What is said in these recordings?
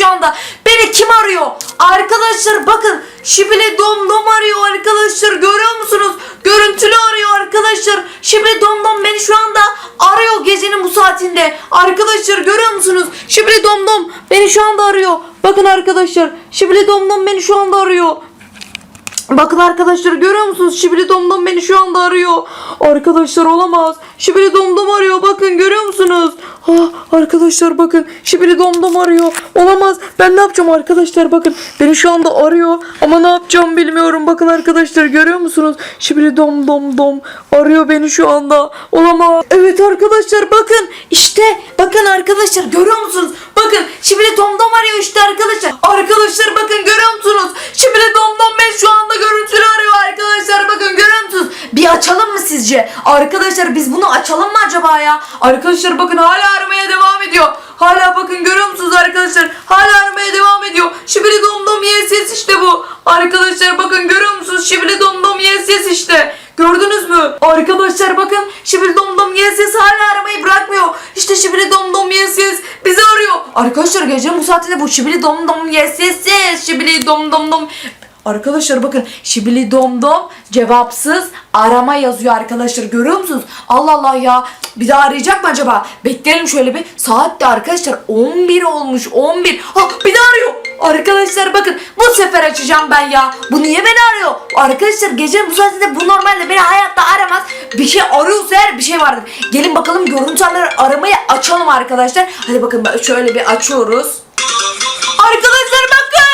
şu anda. Beni kim arıyor? Arkadaşlar bakın Şibili Domdom arıyor arkadaşlar görüyor musunuz? Görüntülü arıyor arkadaşlar. Şibili Domdom beni şu anda arıyor gecenin bu saatinde. Arkadaşlar görüyor musunuz? Şibili Domdom beni şu anda arıyor. Bakın arkadaşlar Şibili Domdom beni şu anda arıyor. Bakın arkadaşlar görüyor musunuz? Şibili Domdom beni şu anda arıyor. Arkadaşlar olamaz. Şibili Domdom arıyor. Bakın görüyor musunuz? Ah, arkadaşlar bakın. Şibili Domdom arıyor. Olamaz. Ben ne yapacağım arkadaşlar? Bakın beni şu anda arıyor. Ama ne yapacağım bilmiyorum. Bakın arkadaşlar görüyor musunuz? Şibili Dom Dom Dom arıyor beni şu anda. Olamaz. Evet arkadaşlar bakın. İşte bakın arkadaşlar görüyor musunuz? Bakın Şibili Dom Dom arıyor işte arkadaşlar. Arkadaşlar bakın görüyor musunuz? Şibili Dom Dom beni şu anda görüntülü arıyor arkadaşlar. Bakın görüyor musunuz? Bir açalım mı sizce? Arkadaşlar biz bunu açalım mı acaba ya? Arkadaşlar bakın hala aramaya devam ediyor. Hala bakın görüyor musunuz arkadaşlar? Hala aramaya devam ediyor. Şibili Dom Dom yes işte bu. Arkadaşlar bakın görüyor musunuz? Şibili Dom Dom yes işte. Gördünüz mü? Arkadaşlar bakın Şibili Dom Dom yes yes hala aramayı bırakmıyor. İşte Şibili Dom Dom yes yes bizi arıyor. Arkadaşlar gecenin bu saatinde bu Şibili Dom Dom yes yes yes Şibili Dom Dom Arkadaşlar bakın şibili dom dom cevapsız arama yazıyor arkadaşlar görüyor musunuz? Allah Allah ya bir daha arayacak mı acaba? Bekleyelim şöyle bir saat de arkadaşlar 11 olmuş 11 ha bir daha arıyor Arkadaşlar bakın bu sefer açacağım ben ya. Bu niye beni arıyor? Arkadaşlar gecenin bu saatinde bu normalde beni hayatta aramaz. Bir şey arıyorsa eğer bir şey vardır. Gelin bakalım görüntü aramayı açalım arkadaşlar. Hadi bakın şöyle bir açıyoruz. Arkadaşlar Bakın.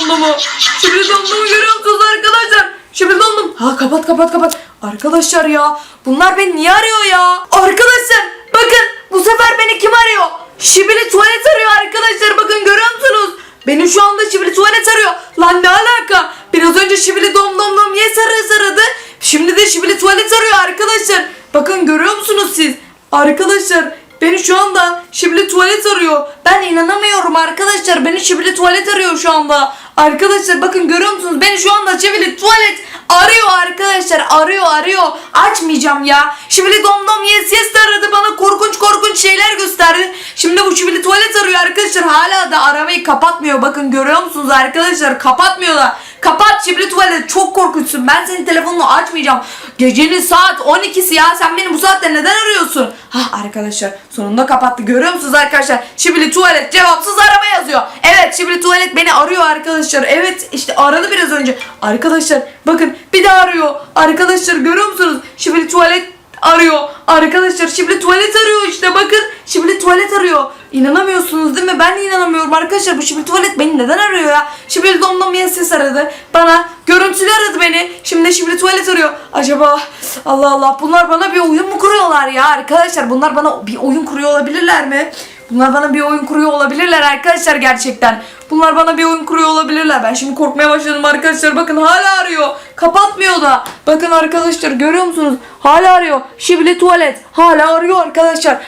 Domdomu. Şibili domdomu görüyor musunuz arkadaşlar? Şibili domdom. Ha kapat kapat kapat. Arkadaşlar ya. Bunlar beni niye arıyor ya? Arkadaşlar. Bakın. Bu sefer beni kim arıyor? Şibili tuvalet arıyor arkadaşlar. Bakın görüyor musunuz? Benim şu anda Şibili tuvalet arıyor. Lan ne alaka? Biraz önce Şibili dom dom dom yes arası aradı. Şimdi de Şibili tuvalet arıyor arkadaşlar. Bakın görüyor musunuz siz? Arkadaşlar beni şu anda Şibili tuvalet arıyor. Ben inanamıyorum arkadaşlar. Beni Şibili tuvalet arıyor şu anda. Arkadaşlar bakın görüyor musunuz? Beni şu anda Şibili tuvalet arıyor arkadaşlar. Arıyor arıyor. Açmayacağım ya. Şibili dom dom yes yes aradı. Bana korkunç korkunç şeyler gösterdi. Şimdi bu Şibili tuvalet arıyor arkadaşlar. Hala da aramayı kapatmıyor. Bakın görüyor musunuz arkadaşlar? Kapatmıyor da. Kapat Şibili tuvalet. Çok korkunçsun. Ben senin telefonunu açmayacağım. Gecenin saat 12'si ya. Sen beni bu saatte neden arıyorsun? Arkadaşlar sonunda kapattı. Görüyor musunuz arkadaşlar? Şibili tuvalet cevapsız arama yazıyor. Evet Şibili tuvalet beni arıyor arkadaşlar. Evet işte aradı biraz önce. Arkadaşlar bakın bir daha arıyor. Arkadaşlar görüyor musunuz? Şibili tuvalet arıyor. Arkadaşlar Şibli tuvalet arıyor işte bakın. Şibli tuvalet arıyor. İnanamıyorsunuz değil mi? Ben de inanamıyorum arkadaşlar. Bu Şibli tuvalet beni neden arıyor ya? Şibli domdom ses aradı. Bana görüntülü aradı beni. Şimdi Şibli tuvalet arıyor. Acaba Allah Allah bunlar bana bir oyun mu kuruyorlar ya arkadaşlar? Bunlar bana bir oyun kuruyor olabilirler mi? Bunlar bana bir oyun kuruyor olabilirler arkadaşlar gerçekten. Bunlar bana bir oyun kuruyor olabilirler. Ben şimdi korkmaya başladım arkadaşlar. Bakın hala arıyor. Kapatmıyor da. Bakın arkadaşlar görüyor musunuz? Hala arıyor. Şibli tuvalet. Hala arıyor arkadaşlar.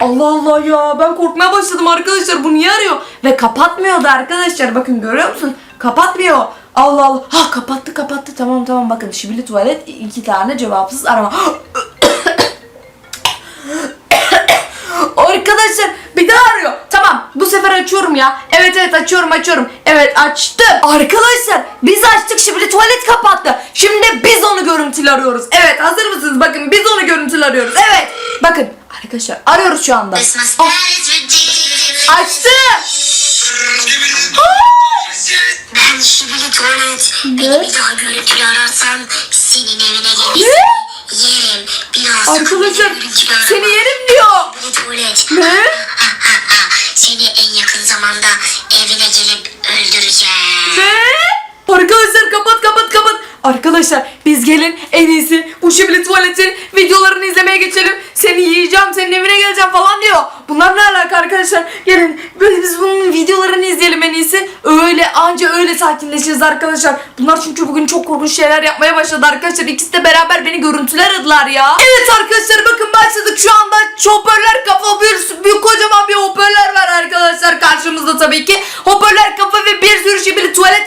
Allah Allah ya ben korkmaya başladım arkadaşlar. Bu niye arıyor? Ve kapatmıyor da arkadaşlar. Bakın görüyor musun? Kapatmıyor. Allah Allah. Ha kapattı kapattı. Tamam tamam bakın. Şibli tuvalet iki tane cevapsız arama. Arkadaşlar bir daha arıyor. Tamam bu sefer açıyorum ya. Evet evet açıyorum açıyorum. Evet açtım. Arkadaşlar biz açtık şimdi tuvalet kapattı. Şimdi biz onu görüntülü arıyoruz. Evet hazır mısınız? Bakın biz onu görüntülü arıyoruz. Evet. Bakın arkadaşlar arıyoruz şu anda. Ah, is Ben şibili tuvalet. Beni bir daha görüntülü ararsan senin evine gelip Ne? yerim. Biraz Arkadaşlar görüntülü arama. seni yerim diyor. Şibili tuvalet. Ne? Seni en yakın zamanda evine gelip öldüreceğim. Ne? Arkadaşlar kapat kapat kapat. Arkadaşlar biz gelin en iyisi bu tuvaletin videolarını izlemeye geçelim. Seni yiyeceğim senin evine geleceğim falan diyor. Bunlar ne alaka arkadaşlar? Gelin biz, biz bunun videolarını izleyelim en iyisi. Öyle anca öyle sakinleşiriz arkadaşlar. Bunlar çünkü bugün çok korkunç şeyler yapmaya başladı arkadaşlar. İkisi de beraber beni görüntüler aradılar ya. Evet arkadaşlar bakın başladık şu anda hoparlör kafa bir, bir kocaman bir hoparlör var arkadaşlar karşımızda tabii ki. Hoparlör kafa ve bir sürü şibili tuvalet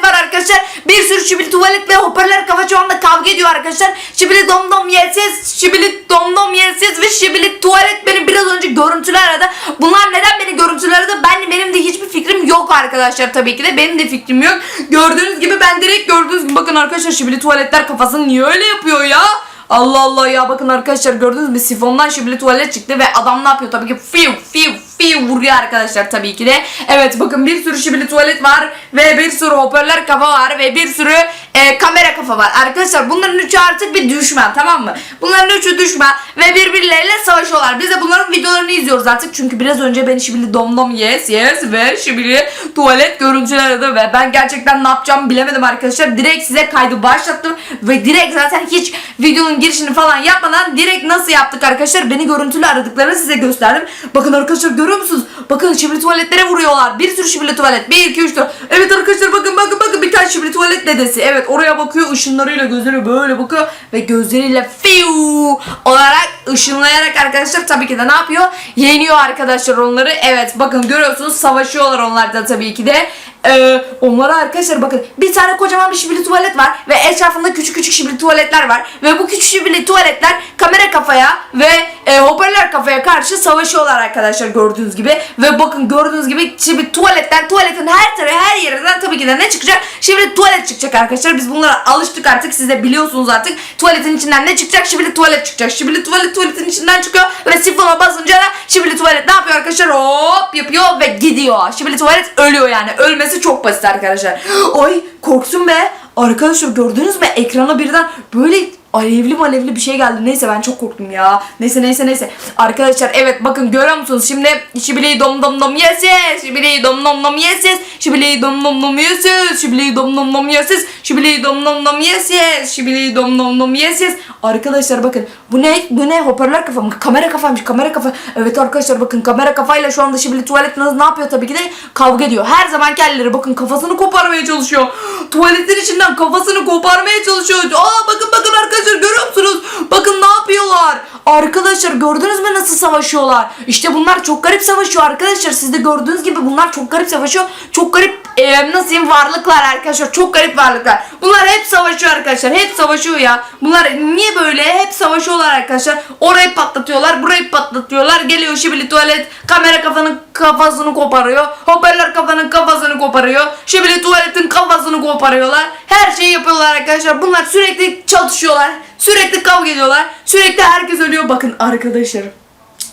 musunuz? Şibili tuvalet ve hoparlör kafa şu anda kavga ediyor arkadaşlar. Şibili dom dom yersiz, şibili dom dom yersiz ve şibili tuvalet beni biraz önce görüntülü aradı. Bunlar neden beni görüntülü aradı? Ben benim de hiçbir fikrim yok arkadaşlar tabii ki de. Benim de fikrim yok. Gördüğünüz gibi ben direkt gördüğünüz gibi bakın arkadaşlar şibili tuvaletler kafasını niye öyle yapıyor ya? Allah Allah ya bakın arkadaşlar gördünüz mü sifondan şibili tuvalet çıktı ve adam ne yapıyor tabii ki fiu fiu fiu vuruyor arkadaşlar tabii ki de. Evet bakın bir sürü şibili tuvalet var ve bir sürü hoparlör kafa var ve bir sürü e, kamera kafa var. Arkadaşlar bunların üçü artık bir düşman tamam mı? Bunların üçü düşman ve birbirleriyle savaşıyorlar. Biz de bunların videolarını izliyoruz artık çünkü biraz önce beni şibili domdom yes yes ve şibili tuvalet görüntüler aradı ve ben gerçekten ne yapacağımı bilemedim arkadaşlar. Direkt size kaydı başlattım ve direkt zaten hiç videonun girişini falan yapmadan direkt nasıl yaptık arkadaşlar beni görüntülü aradıklarını size gösterdim. Bakın arkadaşlar görüyor musunuz? Bakın şibili tuvaletlere vuruyorlar. Bir sürü şibili tuvalet. 1 2 3 4. Evet arkadaşlar bakın bakın bakın bir tane şibili tuvalet dedesi. Evet oraya bakıyor ışınlarıyla gözleri böyle bakıyor ve gözleriyle fiu olarak ışınlayarak arkadaşlar tabii ki de ne yapıyor? Yeniyor arkadaşlar onları. Evet bakın görüyorsunuz savaşıyorlar onlar da tabii ki de. Ee, onlara arkadaşlar bakın bir tane kocaman bir şibili tuvalet var ve etrafında küçük küçük şibili tuvaletler var ve bu küçük şibili tuvaletler kamera kafaya ve e, hoparlör kafaya karşı savaşıyorlar arkadaşlar gördüğünüz gibi. Ve bakın gördüğünüz gibi şibili tuvaletten tuvaletin her tarafı her yerinden tabii ki de ne çıkacak? Şibili tuvalet çıkacak arkadaşlar. Biz bunlara alıştık artık siz de biliyorsunuz artık tuvaletin içinden ne çıkacak? Şibili tuvalet çıkacak. Şibili tuvalet tuvaletin içinden çıkıyor ve sifona basınca da şibili tuvalet ne yapıyor arkadaşlar? Hop yapıyor ve gidiyor. Şibili tuvalet ölüyor yani. Ölmesi çok basit arkadaşlar. Ay korksun be. Arkadaşlar gördünüz mü? Ekrana birden böyle alevli malevli bir şey geldi. Neyse ben çok korktum ya. Neyse neyse neyse. Arkadaşlar evet bakın görüyor musunuz? Şimdi şibili dom dom dom yes yes. Şibili dom dom dom yes yes. Şibili dom dom dom yes yes. Şibili dom dom dom yes yes. Şibili dom dom dom yes yes. Şibili dom dom dom yes yes. Arkadaşlar bakın bu ne? Bu ne? Hoparlör kafa mı? Kamera kafaymış. Kamera kafa. Evet arkadaşlar bakın kamera kafayla şu anda şibili tuvalet ne yapıyor tabii ki de kavga ediyor. Her zaman kelleri bakın kafasını koparmaya çalışıyor. Tuvaletin içinden kafasını koparmaya çalışıyor. Aa bakın bakın arkadaşlar görüyor musunuz? Bakın ne yapıyorlar? Arkadaşlar gördünüz mü nasıl savaşıyorlar? İşte bunlar çok garip savaşıyor arkadaşlar. Siz de gördüğünüz gibi bunlar çok garip savaşıyor. Çok garip e, nasıl diyeyim varlıklar arkadaşlar. Çok garip varlıklar. Bunlar hep savaşıyor arkadaşlar. Hep savaşıyor ya. Bunlar niye böyle? Hep savaşıyorlar arkadaşlar. Orayı patlatıyorlar. Burayı patlatıyorlar. Geliyor şibili tuvalet. Kamera kafanın kafasını koparıyor. Hoparlör kafanın kafasını koparıyor. Şibili tuvaletin kafasını koparıyorlar. Her şeyi yapıyorlar arkadaşlar. Bunlar sürekli çatışıyorlar. Sürekli kavga ediyorlar. Sürekli herkes ölüyor. Bakın arkadaşlar.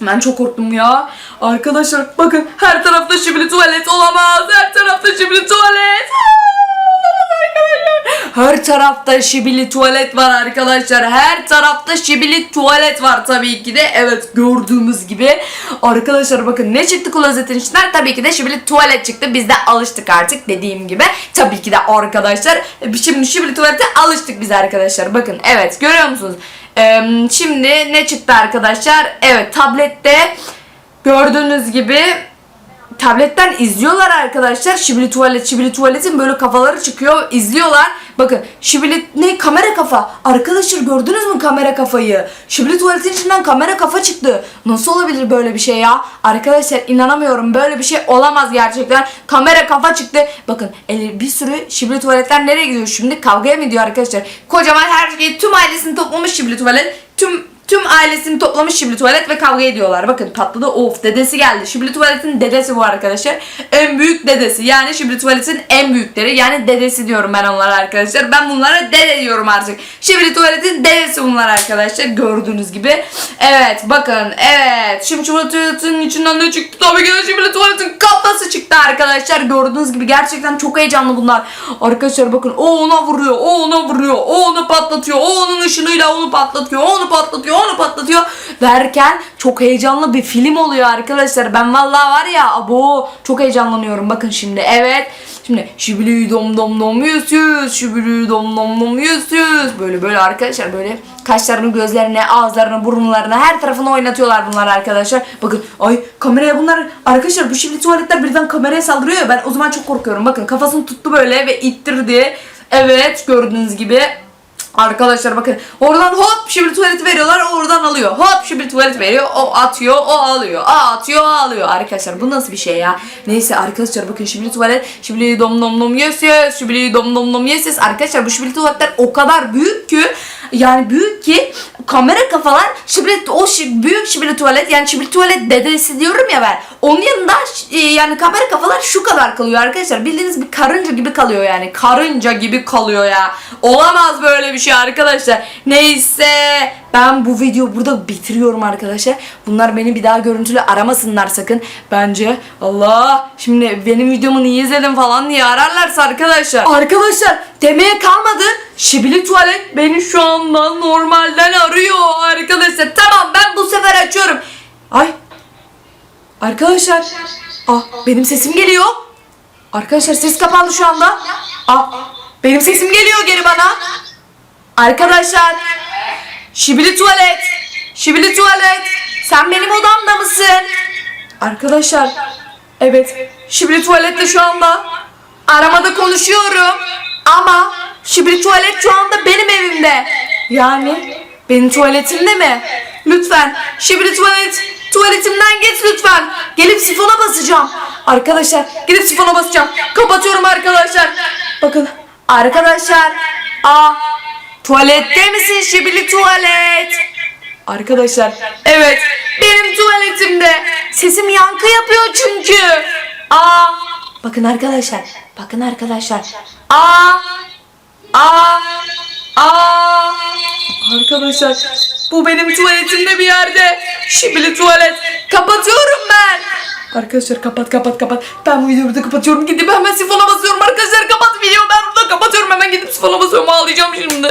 Ben çok korktum ya. Arkadaşlar bakın her tarafta şibili tuvalet olamaz. Her tarafta şibili tuvalet. Her tarafta şibili tuvalet var arkadaşlar. Her tarafta şibili tuvalet var tabii ki de. Evet gördüğümüz gibi. Arkadaşlar bakın ne çıktı klozetin içinden? Tabii ki de şibili tuvalet çıktı. Biz de alıştık artık dediğim gibi. Tabii ki de arkadaşlar. Şimdi şibili tuvalete alıştık biz arkadaşlar. Bakın evet görüyor musunuz? Şimdi ne çıktı arkadaşlar? Evet tablette gördüğünüz gibi tabletten izliyorlar arkadaşlar. Şibili tuvalet, şibili tuvaletin böyle kafaları çıkıyor. izliyorlar. Bakın şibili ne kamera kafa. Arkadaşlar gördünüz mü kamera kafayı? Şibili tuvaletin içinden kamera kafa çıktı. Nasıl olabilir böyle bir şey ya? Arkadaşlar inanamıyorum. Böyle bir şey olamaz gerçekten. Kamera kafa çıktı. Bakın bir sürü şibili tuvaletler nereye gidiyor şimdi? Kavgaya mı gidiyor arkadaşlar? Kocaman her şeyi tüm ailesini toplamış şibili tuvalet. Tüm Tüm ailesini toplamış Şibli Tuvalet ve kavga ediyorlar. Bakın patladı of dedesi geldi. Şibli Tuvalet'in dedesi bu arkadaşlar. En büyük dedesi. Yani Şibli Tuvalet'in en büyükleri. Yani dedesi diyorum ben onlara arkadaşlar. Ben bunlara dede diyorum artık. Şibli Tuvalet'in dedesi bunlar arkadaşlar. Gördüğünüz gibi. Evet bakın evet. Şimdi Tuvalet'in içinden ne çıktı? Tabii ki de Şibli Tuvalet'in kafası çıktı arkadaşlar. Gördüğünüz gibi gerçekten çok heyecanlı bunlar. Arkadaşlar bakın o ona vuruyor. O ona vuruyor. O onu patlatıyor. O onun ışınıyla onu patlatıyor. O onu patlatıyor onu patlatıyor derken çok heyecanlı bir film oluyor arkadaşlar. Ben vallahi var ya abo çok heyecanlanıyorum. Bakın şimdi evet. Şimdi şibili dom dom dom yüz yüz şibili dom dom dom yüz yüz böyle böyle arkadaşlar böyle kaşlarını gözlerine ağızlarını burunlarına her tarafını oynatıyorlar bunlar arkadaşlar. Bakın ay kameraya bunlar arkadaşlar bu şibili tuvaletler birden kameraya saldırıyor ya ben o zaman çok korkuyorum. Bakın kafasını tuttu böyle ve ittirdi. Evet gördüğünüz gibi Arkadaşlar bakın oradan hop şibiri tuvaleti veriyorlar oradan alıyor. Hop şibiri tuvalet veriyor o atıyor o alıyor. O atıyor o alıyor. Arkadaşlar bu nasıl bir şey ya? Neyse arkadaşlar bakın şibiri tuvalet şibiri dom dom dom yes yes şibiri dom dom dom yes yes. Arkadaşlar bu şibiri tuvaletler o kadar büyük ki yani büyük ki kamera kafalar şibiri o şi- büyük şibiri tuvalet yani şibiri tuvalet dedesi diyorum ya ben. Onun yanında e, yani kamera kafalar şu kadar kalıyor arkadaşlar. Bildiğiniz bir karınca gibi kalıyor yani. Karınca gibi kalıyor ya. Olamaz böyle bir şey arkadaşlar. Neyse ben bu videoyu burada bitiriyorum arkadaşlar. Bunlar beni bir daha görüntülü aramasınlar sakın. Bence Allah şimdi benim videomu niye izledin falan diye ararlarsa arkadaşlar. Arkadaşlar demeye kalmadı. Şibili tuvalet beni şu anda normalden arıyor arkadaşlar. Tamam ben bu sefer açıyorum. Ay Arkadaşlar. Ah benim sesim geliyor. Arkadaşlar ses kapandı şu anda. Ah benim sesim geliyor geri bana. Arkadaşlar. Şibili tuvalet. Şibili tuvalet. Sen benim odamda mısın? Arkadaşlar. Evet. Şibili tuvalette şu anda. Aramada konuşuyorum. Ama Şibili tuvalet şu anda benim evimde. Yani benim tuvaletimde mi? Lütfen Şibili tuvalet tuvaletimden geç lütfen. Gelip sifona basacağım. Arkadaşlar gidip sifona basacağım. Kapatıyorum arkadaşlar. Bakın arkadaşlar. Aa tuvalette misin Şibili tuvalet? Arkadaşlar evet benim tuvaletimde sesim yankı yapıyor çünkü. Aa bakın arkadaşlar bakın arkadaşlar. Aa aa aa arkadaşlar bu benim tuvaletimde bir yerde. Şibili tuvalet kapatıyorum ben. Arkadaşlar kapat kapat kapat. Ben bu videoyu burada kapatıyorum. Gidip hemen sifona basıyorum arkadaşlar. Kapat videoyu ben burada kapatıyorum. Hemen gidip sifona basıyorum. Ağlayacağım şimdi.